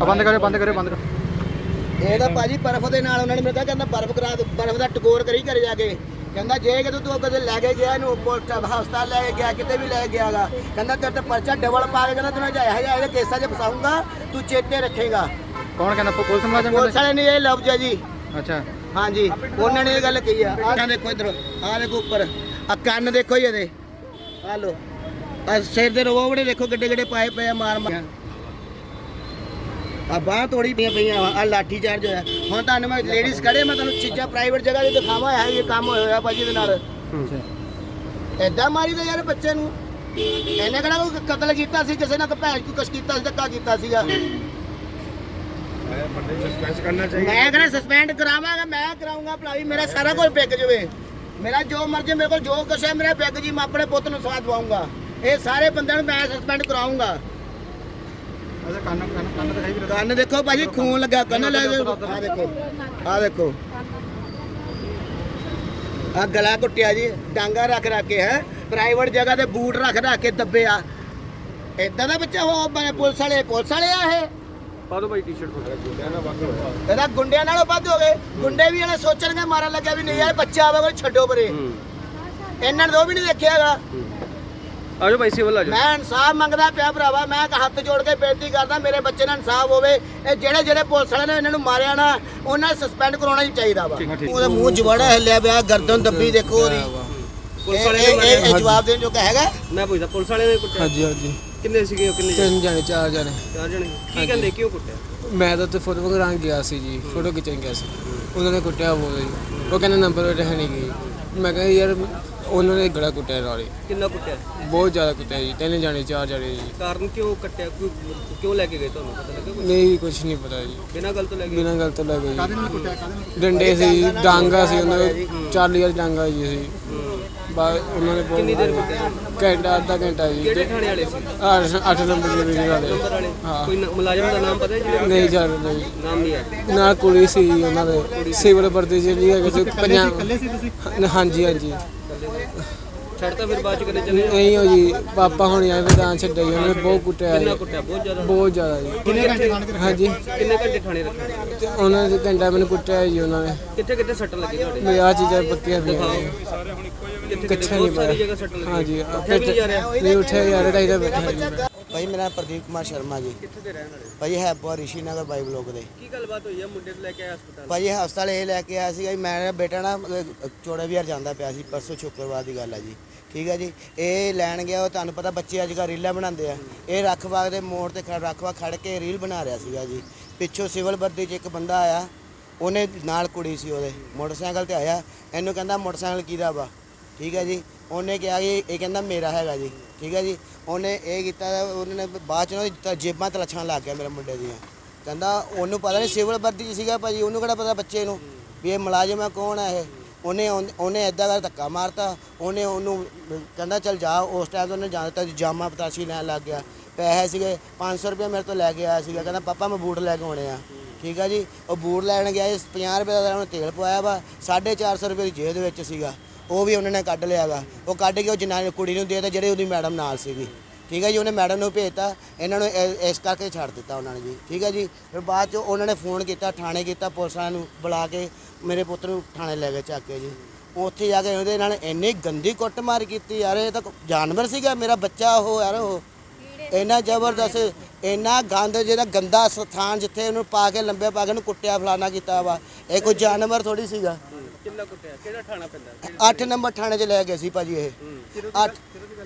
ਆ ਬੰਦ ਕਰਿਓ ਬੰਦ ਕਰਿਓ ਬੰਦ ਕਰੋ ਇਹ ਤਾਂ ਭਾਜੀ ਬਰਫ਼ ਦੇ ਨਾਲ ਉਹਨਾਂ ਨੇ ਮੈਨੂੰ ਕਿਹਾ ਕਹਿੰਦਾ ਬਰਫ਼ ਕਰਾ ਦੇ ਬਰਫ਼ ਦਾ ਟਕੋਰ ਕਰੀ ਘਰੇ ਜਾ ਕੇ। ਕਹਿੰਦਾ ਜੇ ਕਿਤੇ ਤੂੰ ਕਦੇ ਲੈ ਕੇ ਗਿਆ ਇਹਨੂੰ ਪੁਲਿਸ ਹਸਪਤਾਲ ਲੈ ਕੇ ਗਿਆ ਕਿਤੇ ਵੀ ਲੈ ਕੇ ਗਿਆਗਾ। ਕਹਿੰਦਾ ਤੇਰੇ ਤੇ ਪਰਚਾ ਡਬਲ ਪਾ ਕੇ ਕਹਿੰਦਾ ਤੈਨੂੰ ਜਾਇਆ ਜਾਇਆ ਇਹਦੇ ਕੇਸਾਂ 'ਚ ਫਸਾਉਂਗਾ ਤੂੰ ਚੇਤੇ ਰੱਖੇਗਾ। ਕੌਣ ਕਹਿੰਦਾ? ਪੁ- ਪੁਲਿਸ ਮੁਲਾਜ਼ਮ ਪੁਲਿਸ ਕਹਿੰਦੇ? ਵਾਲੇ ਨੇ ਇਹ ਲਫ਼ਜ਼ ਹੈ ਜੀ। ਅੱਛਾ। ਹਾਂਜੀ ਉਹਨਾਂ ਨੇ ਇਹ ਗੱਲ ਕਹੀ ਆ। ਆਹ ਦੇਖੋ ਇਧਰ ਆਹ ਦੇਖੋ ਉੱਪਰ। ਆ ਕੰਨ ਦੇਖੋ ਜੀ ਇਹਦੇ। ਆ ਲੋ ਆ ਸਿਰ ਦੇ ਰੋਵੜੇ ਦੇਖੋ ਗੱਡੇ ਗੱਡੇ ਪਾਏ ਪਏ ਆ ਮਾਰ ਮਾਰ ਆ ਬਾਹ ਤੋੜੀ ਪਈਆਂ ਪਈਆਂ ਆ ਲਾਠੀ ਚਾਰਜ ਹੋਇਆ ਹੁਣ ਤੁਹਾਨੂੰ ਮੈਂ ਲੇਡੀਜ਼ ਖੜੇ ਮੈਂ ਤੁਹਾਨੂੰ ਚੀਜ਼ਾਂ ਪ੍ਰਾਈਵੇਟ ਜਗ੍ਹਾ ਤੇ ਦਿਖਾਵਾਂ ਹੈ ਇਹ ਕੰਮ ਹੋਇਆ ਹੋਇਆ ਭਾਜੀ ਦੇ ਨਾਲ। ਐਦਾਂ ਮਾਰੀ ਤਾਂ ਯਾਰ ਬੱਚੇ ਨੂੰ। ਇਹਨੇ ਕਿਹੜਾ ਕੋਈ ਕਤਲ ਕੀਤਾ ਸੀ ਕਿਸੇ ਨਾਲ ਭੈਣ ਕੋਈ ਕੁਛ ਕੀਤਾ ਸੀ ਧੱਕਾ ਕੀਤਾ ਸੀਗਾ। ਮੈਂ ਕਹਿੰਦਾ ਸਸਪੈਂਡ ਕਰਾਵਾਂਗਾ ਮੈਂ ਕਰਾਉਂਗਾ ਭਲਾਈ ਮੇਰਾ ਸਾਰਾ ਕੁਝ ਵਿਕ ਜਵੇ। ਮੇਰਾ ਜੋ ਮਰਜ਼ੀ ਮੇਰੇ ਕੋਲ ਜੋ ਕੁਛ ਹੈ ਮੇਰੇ ਵਿਕ ਜੀ ਮੈਂ ਆਪਣੇ ਪੁੱਤ ਨੂੰ ਸਵਾਦ ਦਵਾਉਂਗਾ। ਇਹ ਸਾਰੇ ਬੰਦਿਆਂ ਨੂੰ ਮੈਂ ਸਸਪੈਂਡ ਕਰਾਉਂਗਾ। ਅੱਛਾ ਕੰਨ ਕੰਨ ਕੰਨ ਦਿਖਾਈ ਵੀਰੇ। ਕੰਨ ਦੇਖੋ ਭਾਜੀ ਖੂਨ ਲੱਗਾ ਕੰਨ ਲੈ ਆ ਦੇਖੋ ਆ ਦੇਖੋ। ਆ ਗਲਾ ਕੁੱਟਿਆ ਜੀ ਡਾਂਗਾ ਰੱਖ ਰੱਖ ਕੇ ਹੈ? ਪ੍ਰਾਈਵੇਟ ਜਗ੍ਹਾ ਤੇ ਬੂਟ ਰੱਖ ਰੱਖ ਕੇ ਦੱਬੇ ਆ ਇਦਾਂ ਦਾ ਬੱਚਾ ਹੋ ਪੁਲਿਸ ਵਾਲੇ ਪੁਲਿਸ ਵਾਲੇ ਆ ਇਹ? ਪਾ ਦੋ ਭਾਈ ਟੀ-ਸ਼ਰਟ ਇਹਦਾ ਗੁੰਡਿਆਂ ਨਾਲੋਂ ਵੱਧ ਹੋ ਗਏ ਗੁੰਡੇ ਵੀ ਇਹਨੇ ਸੋਚਣਗੇ ਮਾਰਨ ਲੱਗਿਆ ਵੀ ਨਹੀਂ ਯਾਰ ਬੱਚਾ ਆਵੇ ਕੋਈ ਛੱਡੋ ਪਰੇ। ਇਹਨਾਂ ਨੇ ਉਹ ਵੀ ਨਹੀਂ ਦੇਖਿਆਗਾ ਆਜੋ ਭਾਈ ਸਿਵਲ ਆਜੋ। ਮੈਂ ਇਨਸਾਫ ਮੰਗਦਾ ਪਿਆ ਭਰਾਵਾ ਮੈਂ ਇੱਕ ਹੱਥ ਜੋੜ ਕੇ ਬੇਨਤੀ ਕਰਦਾ ਮੇਰੇ ਬੱਚੇ ਨਾਲ ਇਨਸਾਫ ਹੋਵੇ। ਇਹ ਜਿਹੜੇ ਜਿਹੜੇ ਪੁਲਿਸ ਵਾਲਿਆਂ ਨੇ ਇਹਨਾਂ ਨੂੰ ਮਾਰਿਆ ਨਾ ਉਹਨਾਂ ਨੂੰ ਸਸਪੈਂਡ ਕਰਾਉਣਾ ਹੀ ਚਾਹੀਦਾ ਵਾ। ਉਹਦਾ ਮੂੰਹ ਜਵਾੜਾ ਹਿੱਲਿਆ ਪਿਆ ਗਰਦਨ ਦੱਬੀ ਦੇਖੋ ਉਹਦੀ। ਪੁਲਿਸ ਇਹ- ਵਾਲੇ ਇਹ- ਨੇ ਇਹ ਇਹ ਜਵਾਬ ਦੇਣ ਜੋਗਾ ਹੈਗਾ? ਮੈਂ ਪੁੱਛਦਾ ਪੁਲਿਸ ਵਾਲੇ ਨੇ ਕੁੱਟਿਆ? ਹਾਂਜੀ ਹਾਂਜੀ। ਕਿੰਨੇ ਸੀਗੇ ਉਹ ਕਿੰਨੇ ਜਣੇ ਤਿੰਨ ਜਾਣੇ? ਚਾਰ ਜਾਣੇ। ਚਾਰ ਜਣੇ? ਕੀ ਕਹਿੰਦੇ ਕਿਉਂ ਕੁੱਟਿਆ? ਮੈਂ ਤਾਂ ਉੱਥੇ ਫੋਟੋ ਕਰਾਉਣ ਗਿਆ ਸੀ ਜੀ ਫੋਟੋ ਖਿੱਚਣ ਗਿਆ ਸੀ। ਉਹਨਾਂ ਨੇ ਕੁੱਟਿਆ ਬੋਲ ਜੀ। ਉਹ ਕਹਿੰਦਾ ਨੰਬਰ ਹੈ ਨਹੀਂ ਗਈ ਮੈਂ ਕਿਹਾ ਯਾਰ ਉਹਨਾਂ ਨੇ ਗਲਾ ਕੁੱਟਿਆ ਨਾਲੇ ਕਿੰਨਾ ਕੁੱਟਿਆ? ਬਹੁਤ ਜ਼ਿਆਦਾ ਕੁੱਟਿਆ ਜੀ ਤਿੰਨ ਜਾਣੇ ਚਾਰ ਜਾਣੇ ਜੀ। ਕਾਰਨ ਕਿਉਂ ਕੱਟਿਆ? ਕਿਉਂ ਕਿਉਂ ਲੈ ਕੇ ਗਏ ਤੁਹਾਨੂੰ? ਪਤਾ ਕੁਛ? ਨਹੀਂ ਕੁਝ ਨਹੀਂ ਪਤਾ ਜੀ। ਬਿਨਾਂ ਗੱਲ ਤੋਂ ਲੈ ਕੇ ਬਿਨਾਂ ਗੱਲ ਤੋਂ ਲੱਗ ਗਈ ਡੰਡੇ ਸੀ ਡਾਂਗਾ ਸੀ ਉਹਨਾਂ ਦੇ 40 ਡਾਂਗਾ ਜੀ ਸੀ ਬਾ ਉਹਨਾਂ ਨੇ ਕਿੰਨੀ ਦੇਰ ਬਹੁਤ ਕੁੱਟਿਆ? ਘੰਟਾ ਅੱਧਾ ਘੰਟਾ ਜੀ। ਕਿਹੜੇ ਥਾਣੇ ਵਾਲੇ ਸੀ? ਅੱਠ ਅੱਠ ਨੰਬਰ ਦੇ ਵੀਡੀਓ ਵਾਲੇ। ਨੰਬਰ ਵਾਲੇ। ਹਾਂ। ਕੋਈ ਨ- ਮੁਲਾਜ਼ਮ ਦਾ ਨਾਮ ਪਤਾ ਹੈ ਜਿਹੜੇ? ਨਹੀਂ ਜਾਣ ਨਹੀਂ। ਨਾਮ ਨਹੀਂ ਹੈ। ਨਾਲ ਕੁੜੀ ਸੀ ਜੀ ਉਹਨਾਂ ਦੇ। ਸਿਵਲ ਵਰਦੀ ਜਿਹੜੀ ਹੈਗੀ ਸੀ ਪੰਜਾਬ ਇਕੱਲੇ ਸੀ ਤੁਸੀਂ? ਹਾਂਜੀ ਹਾਂਜੀ। ਛੱਡਤਾ ਫਿਰ ਬਾਅਦ ਚ ਕਦੇ ਚਲੇ ਜਾਓ। ਨਹੀਂ ਹੋ ਜੀ ਪਾਪਾ ਹੁਣ ਆਏ ਮੈਦਾਨ ਛੱਡਿਆ ਜੀ ਉਹਨੇ ਬਹੁਤ ਕੁੱਟਿਆ ਕਿੰਨਾ ਜੀ ਕੁੱਟਿਆ? ਬਹੁਤ ਜ਼ਿਆਦਾ। ਬਹੁਤ ਜ਼ਿਆਦਾ ਜੀ। ਕਿੰਨੇ ਘੰਟੇ ਥਾਣੇ ਹਾਂਜੀ। ਕਿੰਨੇ ਘੰਟੇ ਥਾਣੇ ਰੱਖਿਆ ਤੇ ਉਹਨਾਂ ਦੇ ਘੰਟਾ ਮੈਨੂੰ ਕੁੱਟਿਆ ਜੀ ਉਹਨਾਂ ਨੇ। ਕਿੱਥੇ ਕਿੱਥੇ ਸੱਟ ਲੱਗੀ ਤੁਹਾਡੇ? ਮੇਰੀ ਆਹ ਚੀਜ਼ਾਂ ਪੱਕੀਆਂ ਪਈਆਂ ਜੀ। ਕਿੱਥੇ ਕੱਛਾ ਕਿੱਥੇ ਨਹੀਂ ਬਹੁਤ ਸਾਰੀ ਪਾਇਆ। ਜਗ੍ਹਾ ਸੱਟ ਲੱਗੀ। ਹਾਂਜੀ ਉੱਠਿਆ ਵੀ ਨਹੀਂ ਜਾ ਰਿਹਾ। ਨਹੀਂ ਉੱਠਿਆ ਯਾਰ ਢਾਈ ਦਾ ਬੈਠਾ। ਜੀ ਭਾਈ ਮੇਰਾ ਨਾਮ ਪ੍ਰਦੀਪ ਕੁਮਾਰ ਸ਼ਰਮਾ ਜੀ। ਕਿੱਥੇ ਦੇ ਰਹਿਣ ਵਾਲੇ ਭਾਈ ਹੈ ਪੋ ਰਿਸ਼ੀ ਨਗਰ ਬਾਈ ਬਲੋਕ ਦੇ। ਕੀ ਗੱਲਬਾਤ ਹੋਈ ਹੈ ਮੁੰਡੇ ਨੂੰ ਲੈ ਕੇ ਆਏ ਹਸਪਤਾਲ? ਭਾਜੀ ਹਸਪਤਾਲ ਇਹ ਲੈ ਕੇ ਆਇਆ ਸੀਗਾ ਜੀ। ਮੇਰਾ ਬੇਟਾ ਨਾ ਚੋੜਾ ਵਿਹਾਰ ਜਾਂਦਾ ਪਿਆ ਸੀ। ਪਰਸੋਂ ਸ਼ੁੱਕਰਵਾਰ ਦੀ ਗੱਲ ਹੈ ਜੀ। ਠੀਕ ਹੈ ਜੀ? ਇਹ ਲੈਣ ਗਿਆ ਉਹ ਤੁਹਾਨੂੰ ਪਤਾ ਬੱਚੇ ਅੱਜ ਕੱਲ੍ਹ ਰੀਲਾਂ ਬਣਾਉਂਦੇ ਆ। ਇਹ ਰੱਖਵਾਗ ਦੇ ਮੋੜ ਤੇ ਖੜ ਰੱਖਵਾ ਖੜ ਕੇ ਰੀਲ ਬਣਾ ਰਿਹਾ ਸੀਗਾ ਜੀ। ਪਿੱਛੋਂ ਸਿਵਲ ਵਰਦੀ 'ਚ ਇੱਕ ਬੰਦਾ ਆਇਆ। ਉਹਨੇ ਨਾਲ ਕੁੜੀ ਸੀ ਉਹਦੇ। ਮੋਟਰਸਾਈਕਲ ਤੇ ਆਇਆ। ਇਹਨੂੰ ਕਹਿੰਦਾ ਮੋਟਰਸਾਈਕਲ ਕਿਹਦਾ ਵਾ? ਠੀਕ ਹੈ ਜੀ? ਉਹਨੇ ਕਿਹਾ ਕਿ ਇਹ ਕਹਿੰਦਾ ਮੇਰਾ ਹੈਗਾ ਜੀ। ਠੀਕ ਹੈ ਜੀ? ਉਹਨੇ ਇਹ ਕੀਤਾ ਉਹਨੇ ਬਾਅਦ ਚ ਉਹਦੀ ਤਾਂ ਜੇਬਾਂ ਤਲਛਾਂ ਲੱਗ ਗਿਆ ਮੇਰੇ ਮੁੰਡੇ ਦੀਆਂ। ਕਹਿੰਦਾ ਉਹਨੂੰ ਪਤਾ ਨਹੀਂ ਸਿਵਲ ਵਰਦੀ ਚ ਸੀਗਾ ਭਾਜੀ, ਉਹਨੂੰ ਕਿਹੜਾ ਪਤਾ ਬੱਚੇ ਨੂੰ? ਵੀ ਇਹ ਮੁਲਾਜ਼ਮ ਹੈ ਕੌਣ ਹੈ ਇਹ? ਉਹਨੇ ਉਹਨੇ ਐਦਾਂ ਕਰ ਧੱਕਾ ਮਾਰਤਾ। ਉਹਨੇ ਉਹਨੂੰ ਕਹਿੰਦਾ ਚੱਲ ਜਾ, ਉਸ ਟਾਈਮ ਤੇ ਉਹਨੇ ਜਾਣ ਦਿੱਤਾ ਜਾਮਾ ਪਤਾਸ਼ੀ ਲੈਣ ਲੱਗ ਗਿਆ। ਪੈਸੇ ਸੀਗੇ 500 ਰੁਪਏ ਮੇਰੇ ਤੋਂ ਲੈ ਕੇ ਆਇਆ ਸੀਗਾ। ਕਹਿੰਦਾ, ਪਾਪਾ, ਮੈਂ ਬੂਟ ਲੈ ਕੇ ਆਉਣੇ ਆ। ਠੀਕ ਆ ਜੀ? ਉਹ ਬੂਟ ਲੈਣ ਗਿਆ ਜੀ 50 ਰੁਪਏ ਦਾ ਉਹਨੇ ਤੇਲ ਪਵਾਇਆ ਵਾ। 450 ਰੁਪਏ ਦੀ ਜੇਬ ਦੇ ਵਿੱਚ ਸੀਗਾ। ਉਹ ਵੀ ਉਹਨਾਂ ਨੇ ਕੱਢ ਲਿਆ ਵਾ। ਉਹ ਕੱਢ ਕੇ ਉਹ ਜਨਾਨੀ ਕੁੜੀ ਨੂੰ ਦੇ ਦਿੱਤਾ, ਜਿਹੜੇ ਉਹਦੀ ਮੈਡਮ ਨਾਲ ਸੀਗੀ। ਠੀਕ ਹੈ ਜੀ, ਉਹਨੇ ਮੈਡਮ ਨੂੰ ਭੇਜਤਾ, ਇਹਨਾਂ ਨੂੰ ਇ- ਇਸ ਕਰਕੇ ਛੱਡ ਦਿੱਤਾ ਉਹਨਾਂ ਨੇ ਜੀ। ਠੀਕ ਹੈ ਜੀ, ਫਿਰ ਬਾਅਦ ਚ ਉਹਨਾਂ ਨੇ ਫੋਨ ਕੀਤਾ, ਥਾਣੇ ਕੀਤਾ, ਪੁਲਿਸਾਂ ਨੂੰ ਬੁਲਾ ਕੇ ਮੇਰੇ ਪੁੱਤ ਨੂੰ ਥਾਣੇ ਲੈ ਗਏ ਚੱਕ ਕੇ ਜੀ। ਉੱਥੇ ਜਾ ਕੇ ਉਹਦੇ ਨਾਲ ਇੰਨੀ ਗੰਦੀ ਕੁੱਟਮਾਰ ਕੀਤੀ, ਯਾਰ ਇਹ ਤਾਂ ਜਾਨਵਰ ਸੀਗਾ, ਮੇਰਾ ਬੱਚਾ ਉਹ, ਯਾਰ ਉਹ। ਇੰਨਾ ਜ਼ਬਰਦਸਤ, ਇੰਨਾ ਗੰਦ, ਜਿਹੜਾ ਗੰਦਾ ਸਥਾਨ ਜਿੱਥੇ ਉਹਨੂੰ ਪਾ ਕੇ ਲੰਬੇ ਪਾ ਕੇ ਉਹਨੂੰ ਕੁੱਟਿਆ ਫਲਾਣਾ ਕੀਤਾ ਵਾ। ਇਹ ਕੋਈ ਜਾਨਵਰ ਥੋੜੀ ਸੀਗਾ। ਕਿੰਨਾ ਕੁੱਟਿਆ ਕਿਹੜਾ ਥਾਣਾ ਪੈਂਦਾ? 8 ਨੰਬਰ ਥਾਣੇ 'ਚ ਲੈ ਗਏ ਸੀ ਭਾਜੀ ਇਹ। 8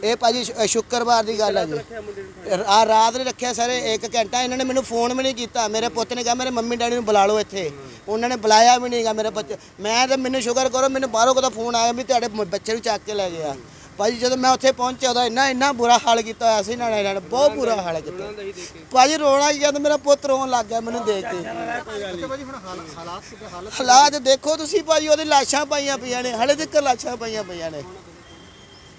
ਇਹ ਭਾਜੀ ਸ਼ੁ- ਸ਼ੁੱਕਰਵਾਰ ਦੀ ਗੱਲ ਹੈ ਜੀ। ਰੱਖਿਆ ਮੁੰਡੇ ਨੂੰ ਆ ਰਾਤ ਨੇ ਰੱਖਿਆ ਸਾਰੇ 1 ਘੰਟਾ ਇਹਨਾਂ ਨੇ ਮੈਨੂੰ ਫੋਨ ਵੀ ਨਹੀਂ ਕੀਤਾ। ਮੇਰੇ ਪੁੱਤ ਨੇ ਕਿਹਾ ਮੇਰੇ ਮੰਮੀ ਡੈਡੀ ਨੂੰ ਬੁਲਾ ਲਓ ਇੱਥੇ। ਉਹਨਾਂ ਨੇ ਬੁਲਾਇਆ ਵੀ ਨਹੀਂਗਾ ਮੇਰੇ ਬੱਚੇ ਮੈਂ ਤਾਂ ਮੈਨੂੰ ਸ਼ੁਕਰ ਕਰੋ ਮੈਨੂੰ ਬਾਹਰੋਂ ਕਦਾ ਫੋਨ ਆਇਆ ਵੀ ਤੁਹਾਡੇ ਮ- ਬੱਚੇ ਨੂੰ ਚੱਕ ਕੇ ਲੈ ਗਿਆ। ਭਾਜੀ ਜਦੋਂ ਮੈਂ ਉੱਥੇ ਪਹੁੰਚਿਆ ਉਹਦਾ ਇੰਨਾ ਇੰਨਾ ਬੁਰਾ ਹਾਲ ਕੀਤਾ ਹੋਇਆ ਸੀ ਇਹਨਾਂ ਨੇ ਇਹਨਾਂ ਨੇ ਬਹੁਤ ਬੁਰਾ ਹਾਲ ਕੀਤਾ। ਦੇ ਭਾਜੀ ਰੋਣਾ ਕੀ ਕਹਿੰਦਾ ਮੇਰਾ ਪੁੱਤ ਰੋਣ ਲੱਗ ਗਿਆ ਮੈਨੂੰ ਦੇਖ ਕੇ। ਹਾਲਾਤ ਦੇਖੋ ਤੁਸੀਂ ਭਾਜੀ ਉਹਦੀ ਲਾਸ਼ਾਂ ਪਾਈਆਂ ਪਈਆਂ ਨੇ ਹਲੇ ਤੱਕ ਲਾਸ਼ਾਂ ਪਾਈਆਂ ਪਈਆਂ ਨੇ।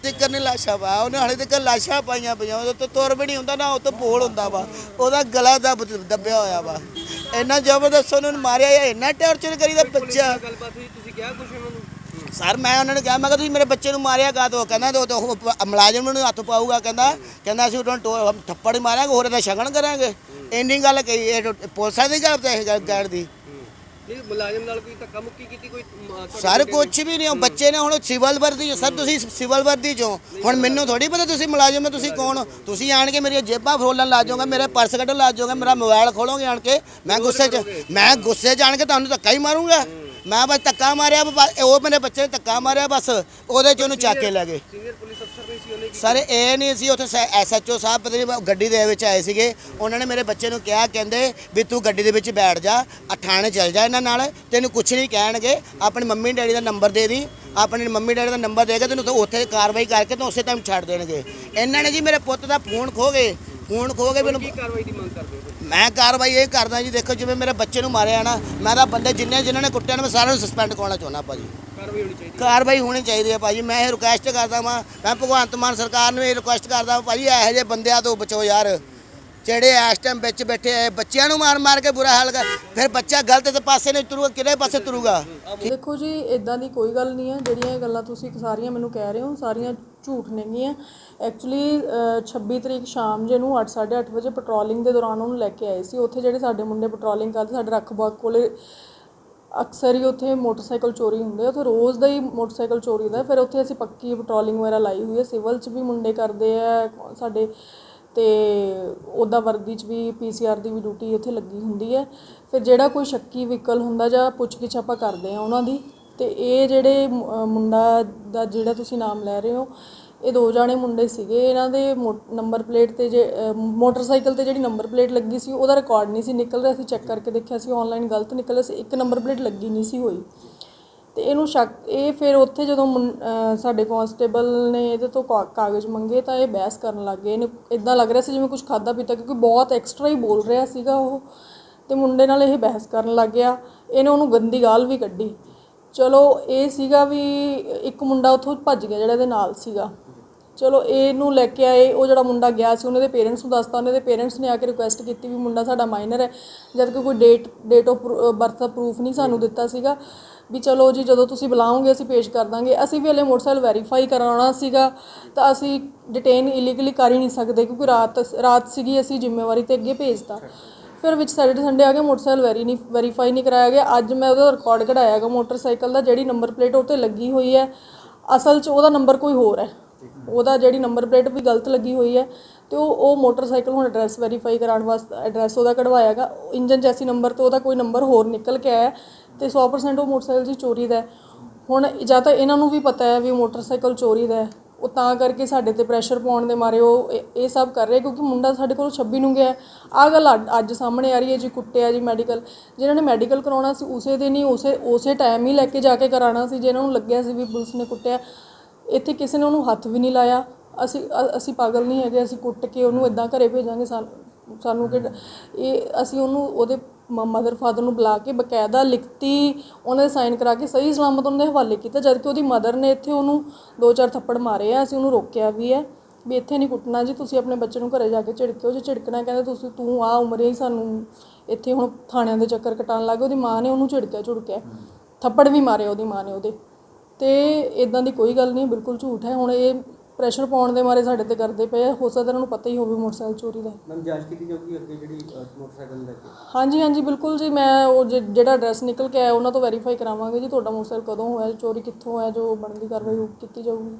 ਤਿੱਕਰ ਨੇ ਲਾਸ਼ਾਂ ਪਾ ਉਹਨੇ ਹਲੇ ਤੱਕ ਲਾਸ਼ਾਂ ਪਾਈਆਂ ਪਈਆਂ ਉਹਦੇ ਤੋਂ ਤੁਰ ਵੀ ਨਹੀਂ ਹੁੰਦਾ ਨਾ ਉਹ ਤੋਂ ਬੋਲ ਹੁੰਦਾ ਵਾ। ਉਹਦਾ ਗਲਾ ਦੱਬ ਦੱਬਿਆ ਹੋਇਆ ਵਾ। ਇੰਨਾ ਜ਼ਬਰਦਸਤ ਉਹਨੂੰ ਮਾਰਿਆ ਜਾਂ ਇੰਨਾ ਟੌਰਚਰ ਕਰੀਦਾ ਬੱਚਾ। ਗੱਲਬਾਤ ਹੋਈ ਤੁਸੀਂ ਕਿਹਾ ਕੁਛ ਉਹਨਾਂ? ਸਰ ਮੈਂ ਉਹਨਾਂ ਨੂੰ ਕਿਹਾ ਮੈਂ ਕਿਹਾ ਤੁਸੀਂ ਮੇਰੇ ਬੱਚੇ ਨੂੰ ਮਾਰਿਆ ਕਾ ਤੋ? ਕਹਿੰਦਾ ਤੇ ਤਾਂ ਮੁਲਾਜ਼ਮ ਨੂੰ ਹੱਥ ਪਾਊਗਾ। ਕਹਿੰਦਾ ਕਹਿੰਦਾ ਅਸੀਂ ਉਹਨਾਂ ਨੂੰ ਥੱਪੜ ਹੀ ਮਾਰਾਂਗੇ ਹੋਰ ਇਹਦਾ ਸ਼ਗਨ ਕਰਾਂਗੇ। ਇੰਨੀ ਗੱਲ ਕਹੀ ਇਹ ਪੁਲਿਸਾਂ ਦੀ ਗੱਲ ਤੇ ਦੀ। ਨਹੀਂ ਮੁਲਾਜ਼ਮ ਨਾਲ ਕੋਈ ਧੱਕਾ ਮੁੱਕੀ ਕੀਤੀ ਕੋਈ ਸਰ? ਕੁਛ ਵੀ ਨਹੀਂ ਉਹ ਬੱਚੇ ਨੇ ਹੁਣ ਸਿਵਲ ਵਰਦੀ ਸਰ ਤੁਸੀਂ ਸਿਵਲ ਵਰਦੀ ਚੋਂ। ਹੁਣ ਮੈਨੂੰ ਥੋੜੀ ਪਤਾ ਤੁਸੀਂ ਮੁਲਾਜ਼ਮ ਹੋ ਤੁਸੀਂ ਕੌਣ? ਤੁਸੀਂ ਆਣ ਕੇ ਮੇਰੀਆਂ ਜੇਬਾਂ ਫਰੋਲਣ ਲੱਗ ਜਾਓਗੇ ਮੇਰੇ ਪਰਸ ਕੱਢਣ ਲੱਗ ਜਾਓਗੇ ਮੇਰਾ ਮੋਬਾਈਲ ਖੋਲੋਗੇ ਆਣ ਕੇ ਮੈਂ ਗੁੱਸੇ 'ਚ ਮੈਂ ਗੁੱਸੇ 'ਚ ਆਣ ਕੇ ਤੁਹਾਨੂੰ ਧੱਕਾ ਹੀ ਮਾਰੂੰਗਾ। ਮੈਂ ਬਸ ਧੱਕਾ ਮਾਰਿਆ ਬਸ ਉਹ ਮੇਰੇ ਬੱਚੇ ਨੇ ਧੱਕਾ ਮਾਰਿਆ ਬਸ ਉਹਦੇ 'ਚ ਉਹਨੂੰ ਚੱਕ ਕੇ ਲੈ ਗਏ। ਸੀਨੀਅਰ ਪੁਲਿਸ ਅਫਸਰ ਨਹੀਂ ਸੀ ਉਹਨੇ ਕੀ ਸਰ ਇਹ ਨਹੀਂ ਸੀ ਉੱਥੇ ਐਸਐਚਓ ਸਾਹਿਬ ਪਤਾ ਨਹੀਂ ਗੱਡੀ ਦੇ ਵਿੱਚ ਆਏ ਸੀਗੇ। ਉਹਨਾਂ ਨੇ ਮੇਰੇ ਬੱਚੇ ਨੂੰ ਕਿਹਾ ਕਹਿੰਦੇ ਵੀ ਤੂੰ ਗੱਡੀ ਦੇ ਵਿੱਚ ਬੈਠ ਜਾ ਥਾਣੇ ਚੱਲ ਜਾ ਇਹਨਾਂ ਨਾਲ ਤੈਨੂੰ ਕੁਝ ਨਹੀਂ ਕਹਿਣਗੇ ਆਪਣੀ ਮੰਮੀ ਡੈਡੀ ਦਾ ਨੰਬਰ ਦੇ ਦੀ ਆਪਣੀ ਮੰਮੀ ਡੈਡੀ ਦਾ ਨੰਬਰ ਦੇ ਕੇ ਤੈਨੂੰ ਉੱਥੇ- ਕਾਰਵਾਈ ਕਰਕੇ ਤੈਨੂੰ ਉਸੇ ਟਾਈਮ ਛੱਡ ਦੇਣਗੇ। ਇਹਨਾਂ ਨੇ ਜੀ ਮੇਰੇ ਪੁੱਤ ਦਾ ਫੋਨ ਖੋ ਗਏ ਫੋਨ ਖੋ ਕੇ ਮੈਨੂੰ ਕੀ ਕਾਰਵਾਈ ਦੀ ਮੰਗ ਕਰਦੇ ਹੋ? ਮੈਂ ਕਾਰਵਾਈ ਇਹ ਕਰਦਾ ਜੀ ਦੇਖੋ ਜਿਵੇਂ ਮੇਰੇ ਬੱਚੇ ਨੂੰ ਮਾਰਿਆ ਨਾ ਮੈਂ ਤਾਂ ਬੰਦੇ ਜਿੰਨੇ ਜਿਨ੍ਹਾਂ ਨੇ ਕੁੱਟਿਆ ਨੇ ਮੈਂ ਸਾਰਿਆਂ ਨੂੰ ਸਸਪੈਂਡ ਕਰਾਉਣਾ ਚਾਹੁੰਦਾ ਭਾਜੀ। ਕਾਰਵਾਈ ਹੋਣੀ ਚਾਹੀਦੀ ਕਾਰਵਾਈ ਹੋਣੀ ਚਾਹੀਦੀ ਹੈ ਭਾਜੀ ਮੈਂ ਇਹ ਰਿਕੁਐਸਟ ਕਰਦਾ ਵਾਂ ਮੈਂ ਭਗਵੰਤ ਮਾਨ ਸਰਕਾਰ ਨੂੰ ਇਹ ਰਿਕੁਐਸਟ ਕਰਦਾ ਭਾਜੀ ਇਹੋ ਜਿਹੇ ਬੰਦਿਆਂ ਤੋਂ ਬਚੋ ਯਾਰ। ਜਿਹੜੇ ਇਸ ਟਾਈਮ ਵਿੱਚ ਬੈਠੇ ਆ ਬੱਚਿਆਂ ਨੂੰ ਮਾਰ ਮਾਰ ਕੇ ਬੁਰਾ ਹਾਲ ਕਰ ਫਿਰ ਬੱਚਾ ਗਲਤ ਤੇ ਪਾਸੇ ਨਹੀਂ ਤੁਰੂਗਾ, ਕਿਹੜੇ ਪਾਸੇ ਤੁਰੂਗਾ? ਦੇਖੋ ਜੀ ਇਦਾਂ ਦੀ ਕੋਈ ਗੱਲ ਨਹੀਂ ਹੈ। ਜਿਹੜੀਆਂ ਇਹ ਗੱਲਾਂ ਤੁਸੀਂ ਸਾਰੀਆਂ ਮੈਨੂੰ ਕਹਿ ਰਹੇ ਹੋ, ਸਾਰੀਆਂ ਝੂਠ ਨੇਗੀਆਂ। ਐਕਚੁਅਲੀ 26 ਤਰੀਕ ਸ਼ਾਮ ਜੇ ਨੂੰ 8:30 ਵਜੇ ਪੈਟਰੋਲਿੰਗ ਦੇ ਦੌਰਾਨ ਉਹਨੂੰ ਲੈ ਕੇ ਆਏ ਸੀ। ਉੱਥੇ ਜਿਹੜੇ ਸਾਡੇ ਮੁੰਡੇ ਪੈਟਰੋਲਿੰਗ ਕਰਦੇ, ਸਾਡੇ ਰਖਬਾਗ ਕੋਲੇ ਅਕਸਰ ਹੀ ਉੱਥੇ ਮੋਟਰਸਾਈਕਲ ਚੋਰੀ ਹੁੰਦੇ ਆ। ਉੱਥੇ ਰੋਜ਼ ਦਾ ਹੀ ਮੋਟਰਸਾਈਕਲ ਚੋਰੀ ਹੁੰਦਾ ਫਿਰ ਉੱਥੇ ਅਸੀਂ ਪੱਕੀ ਪੈਟਰੋਲਿੰਗ ਵਗੈਰਾ ਲਾਈ ਹੋਈ ਹੈ। ਸਿਵਲ 'ਚ ਵੀ ਮੁੰਡੇ ਕਰਦੇ ਆ, ਸਾਡੇ ਅਤੇ ਉਹਦਾ ਵਰਦੀ 'ਚ ਵੀ ਪੀ ਸੀ ਆਰ ਦੀ ਵੀ ਡਿਊਟੀ ਉੱਥੇ ਲੱਗੀ ਹੁੰਦੀ ਹੈ। ਫਿਰ ਜਿਹੜਾ ਕੋਈ ਸ਼ੱਕੀ ਵਹੀਕਲ ਹੁੰਦਾ ਜਾਂ ਪੁੱਛਗਿੱਛ ਆਪਾਂ ਕਰਦੇ ਹਾਂ ਉਹਨਾਂ ਦੀ ਅਤੇ ਇਹ ਜਿਹੜੇ ਮੁੰਡਾ ਦਾ ਜਿਹੜਾ ਤੁਸੀਂ ਨਾਮ ਲੈ ਰਹੇ ਹੋ, ਇਹ ਦੋ ਜਾਣੇ ਮੁੰਡੇ ਸੀਗੇ। ਇਹਨਾਂ ਦੇ ਮੋ ਨੰਬਰ ਪਲੇਟ ਤੇ ਜੇ ਮੋਟਰਸਾਈਕਲ ਤੇ ਜਿਹੜੀ ਨੰਬਰ ਪਲੇਟ ਲੱਗੀ ਸੀ, ਉਹਦਾ ਰਿਕਾਰਡ ਨਹੀਂ ਸੀ ਨਿਕਲ ਰਿਹਾ। ਅਸੀਂ ਚੈੱਕ ਕਰਕੇ ਦੇਖਿਆ ਸੀ ਔਨਲਾਈਨ ਗਲਤ ਨਿਕਲ ਰਿਹਾ ਸੀ। ਇੱਕ ਨੰਬਰ ਪਲੇਟ ਲੱਗੀ ਨਹੀਂ ਸੀ ਹੋਈ। ਅਤੇ ਇਹਨੂੰ ਸ਼ੱਕ, ਇਹ ਫਿਰ ਉੱਥੇ ਜਦੋਂ ਮੁੰ- ਸਾਡੇ ਕੋਂਸਟੇਬਲ ਨੇ ਇਹਦੇ ਤੋਂ ਕਾ- ਕਾਗਜ਼ ਮੰਗੇ ਤਾਂ ਇਹ ਬਹਿਸ ਕਰਨ ਲੱਗ ਗਏ। ਇਹਨੂੰ ਇੱਦਾਂ ਲੱਗ ਰਿਹਾ ਸੀ ਜਿਵੇਂ ਕੁਛ ਖਾਧਾ ਪੀਤਾ, ਕਿਉਂਕਿ ਬਹੁਤ ਐਕਸਟਰਾ ਹੀ ਬੋਲ ਰਿਹਾ ਸੀਗਾ ਉਹ। ਅਤੇ ਮੁੰਡੇ ਨਾਲ ਇਹ ਬਹਿਸ ਕਰਨ ਲੱਗ ਗਿਆ। ਇਹਨੇ ਉਹਨੂੰ ਗੰਦੀ ਗਾਲ ਵੀ ਕੱਢੀ। ਚਲੋ, ਇਹ ਸੀਗਾ ਵੀ ਇੱਕ ਮੁੰਡਾ ਉੱਥੋਂ ਭੱਜ ਗਿਆ ਜਿਹੜਾ ਇਹਦੇ ਨਾਲ ਸੀਗਾ। ਚਲੋ ਇਹਨੂੰ ਲੈ ਕੇ ਆਏ, ਉਹ ਜਿਹੜਾ ਮੁੰਡਾ ਗਿਆ ਸੀ, ਉਹਨਾਂ ਦੇ ਪੇਰੈਂਟਸ ਨੂੰ ਦੱਸਤਾ, ਉਹਨਾਂ ਦੇ ਪੇਰੈਂਟਸ ਨੇ ਆ ਕੇ ਰਿਕੁਐਸਟ ਕੀਤੀ ਵੀ ਮੁੰਡਾ ਸਾਡਾ ਮਾਈਨਰ ਹੈ। ਜਦ ਕਿ ਕੋਈ ਡੇਟ ਡੇਟ ਆਫ ਬਰਥ ਦਾ ਪ੍ਰੂਫ ਨਹੀਂ ਸਾਨੂੰ ਦਿੱਤਾ ਸੀਗਾ। ਵੀ ਚਲੋ ਜੀ, ਜਦੋਂ ਤੁਸੀਂ ਬੁਲਾਓਗੇ, ਅਸੀਂ ਪੇਸ਼ ਕਰ ਦਾਂਗੇ। ਅਸੀਂ ਵੀ ਹਲੇ ਮੋਟਰਸਾਈਕਲ ਵੈਰੀਫਾਈ ਕਰਾਉਣਾ ਸੀਗਾ, ਤਾਂ ਅਸੀਂ ਡਿਟੇਨ ਇਲੀਗਲੀ ਕਰ ਹੀ ਨਹੀਂ ਸਕਦੇ, ਕਿਉਂਕਿ ਰਾਤ ਰਾਤ ਸੀਗੀ, ਅਸੀਂ ਜ਼ਿੰਮੇਵਾਰੀ ਤੇ ਅੱਗੇ ਭੇਜਤਾ। ਫਿਰ ਵਿੱਚ ਸੈਟਰਡੇ ਸੰਡੇ ਆ ਕੇ ਮੋਟਰਸਾਈਕਲ ਵੈਰੀ ਨਹੀਂ ਵੈਰੀਫਾਈ ਨਹੀਂ ਕਰਾਇਆ ਗਿਆ। ਅੱਜ ਮੈਂ ਉਹਦਾ ਰਿਕਾਰਡ ਕਢਾਇਆਗਾ ਮੋਟਰਸਾਈਕਲ ਦਾ, ਜਿਹੜੀ ਨੰਬਰ ਪਲੇਟ ਉਹ 'ਤੇ ਲੱਗੀ ਹੋਈ ਹੈ। ਅਸਲ 'ਚ ਉਹਦਾ ਨੰਬਰ ਕੋਈ ਹੋਰ ਹੈ। ਉਹਦਾ ਜਿਹੜੀ ਨੰਬਰ ਪਲੇਟ ਵੀ ਗਲਤ ਲੱਗੀ ਹੋਈ ਹੈ ਤੇ ਉਹ ਉਹ ਮੋਟਰਸਾਈਕਲ ਹੁਣ ਐਡਰੈਸ ਵੈਰੀਫਾਈ ਕਰਾਉਣ ਵਾਸਤੇ ਐਡਰੈਸ ਉਹਦਾ ਕਢਵਾਇਆਗਾ ਇੰਜਨ ਜੈਸੀ ਨੰਬਰ ਤੋਂ ਉਹਦਾ ਕੋਈ ਨੰਬਰ ਹੋਰ ਨਿਕਲ ਕੇ ਆਇਆ ਤੇ 100% ਉਹ ਮੋਟਰਸਾਈਕਲ ਦੀ ਚੋਰੀ ਦਾ ਹੁਣ ਜਾਂ ਤਾਂ ਇਹਨਾਂ ਨੂੰ ਵੀ ਪਤਾ ਹੈ ਵੀ ਮੋਟਰਸਾਈਕਲ ਚੋਰੀ ਦਾ ਉਹ ਤਾਂ ਕਰਕੇ ਸਾਡੇ ਤੇ ਪ੍ਰੈਸ਼ਰ ਪਾਉਣ ਦੇ ਮਾਰੇ ਉਹ ਇਹ- ਸਭ ਕਰ ਰਹੇ ਕਿਉਂਕਿ ਮੁੰਡਾ ਸਾਡੇ ਕੋਲ 26 ਨੂੰ ਗਿਆ ਆ ਗੱਲ ਅੱਜ- ਅੱਜ ਸਾਹਮਣੇ ਆ ਰਹੀ ਹੈ ਜੀ, ਕੁੱਟਿਆ ਜੀ ਮੈਡੀਕਲ ਜਿਨ੍ਹਾਂ ਨੇ ਮੈਡੀਕਲ ਕਰਾਉਣਾ ਸੀ, ਉਸੇ ਦਿਨ ਹੀ ਉਸੇ ਉਸੇ ਟਾਈਮ ਹੀ ਲੈ ਕੇ ਜਾ ਕੇ ਕਰਾਉਣਾ ਸੀ, ਜਿਹਨਾਂ ਨੂੰ ਲੱਗਿਆ ਸੀ ਵੀ ਪੁਲਿਸ ਨੇ ਕੁੱਟਿਆ। ਇੱਥੇ ਕਿਸੇ ਨੇ ਉਹਨੂੰ ਹੱਥ ਵੀ ਨਹੀਂ ਲਾਇਆ। ਅਸੀਂ ਅਸੀਂ ਪਾਗਲ ਨਹੀਂ ਹੈਗੇ, ਅਸੀਂ ਕੁੱਟ ਕੇ ਉਹਨੂੰ ਇਦਾਂ ਘਰੇ ਭੇਜਾਂਗੇ। ਸਾਨੂੰ ਸਾਨੂੰ ਕਿ ਇਹ ਅਸੀਂ ਉਹਨੂੰ, ਉਹਦੇ ਮਦਰ ਫਾਦਰ ਨੂੰ ਬੁਲਾ ਕੇ ਬਕਾਇਦਾ ਲਿਖਤੀ, ਉਹਨਾਂ ਦੇ ਸਾਈਨ ਕਰਾ ਕੇ ਸਹੀ ਸਲਾਮਤ ਉਹਨਾਂ ਦੇ ਹਵਾਲੇ ਕੀਤਾ ਜਦ ਕਿ ਉਹਦੀ ਮਦਰ ਨੇ ਇੱਥੇ ਉਹਨੂੰ ਦੋ ਚਾਰ ਥੱਪੜ ਮਾਰੇ ਆ, ਅਸੀਂ ਉਹਨੂੰ ਰੋਕਿਆ ਵੀ ਹੈ, ਵੀ ਇੱਥੇ ਨਹੀਂ ਕੁੱਟਣਾ ਜੀ, ਤੁਸੀਂ ਆਪਣੇ ਬੱਚੇ ਨੂੰ ਘਰੇ ਜਾ ਕੇ ਝਿੜਕਿਓ, ਜੇ ਝਿੜਕਣਾ ਕਹਿੰਦੇ ਤੁਸੀਂ ਤੂੰ ਆ, ਉਮਰੇ ਹੀ ਸਾਨੂੰ ਇੱਥੇ ਹੁਣ ਥਾਣਿਆਂ ਦੇ ਚੱਕਰ ਕਟਾਉਣ ਲੱਗ ਗਏ, ਉਹਦੀ ਮਾਂ ਨੇ ਉਹਨੂੰ ਝਿੜਕਿਆ ਝੁੜਕਿਆ ਥੱਪੜ ਵੀ ਮਾਰੇ ਉਹਦੀ ਮਾਂ ਨੇ ਉਹਦੇ। ਤੇ ਇਦਾਂ ਦੀ ਕੋਈ ਗੱਲ ਨਹੀਂ ਬਿਲਕੁਲ ਝੂਠ ਹੈ। ਹੁਣ ਇਹ ਪ੍ਰੈਸ਼ਰ ਪਾਉਣ ਦੇ ਮਾਰੇ ਸਾਡੇ ਤੇ ਕਰਦੇ ਪਏ ਆ। ਹੋ ਸਕਦਾ ਇਹਨਾਂ ਨੂੰ ਪਤਾ ਹੀ ਹੋਵੇ ਮੋਟਰਸਾਈਕਲ ਚੋਰੀ ਦਾ। ਮੈਮ ਜਾਂਚ ਕੀਤੀ ਜਾਊਗੀ ਅੱਗੇ ਜਿਹੜੀ ਮੋਟਰਸਾਈਕਲ ਲੈ ਕੇ? ਹਾਂਜੀ ਹਾਂਜੀ ਬਿਲਕੁਲ ਜੀ। ਮੈਂ ਉਹ ਜਿ- ਜਿਹੜਾ ਐਡਰੈਸ ਨਿਕਲ ਕੇ ਆਇਆ ਉਹਨਾਂ ਤੋਂ ਵੈਰੀਫਾਈ ਕਰਾਵਾਂਗੇ ਜੀ ਤੁਹਾਡਾ ਮੋਟਰਸਾਈਕਲ ਕਦੋਂ ਹੋਇਆ ਚੋਰੀ ਕਿੱਥੋਂ ਹੋਇਆ ਜੋ ਬਣਦੀ ਕਾਰਵਾਈ ਉਹ ਕੀਤੀ ਜਾਊਗੀ।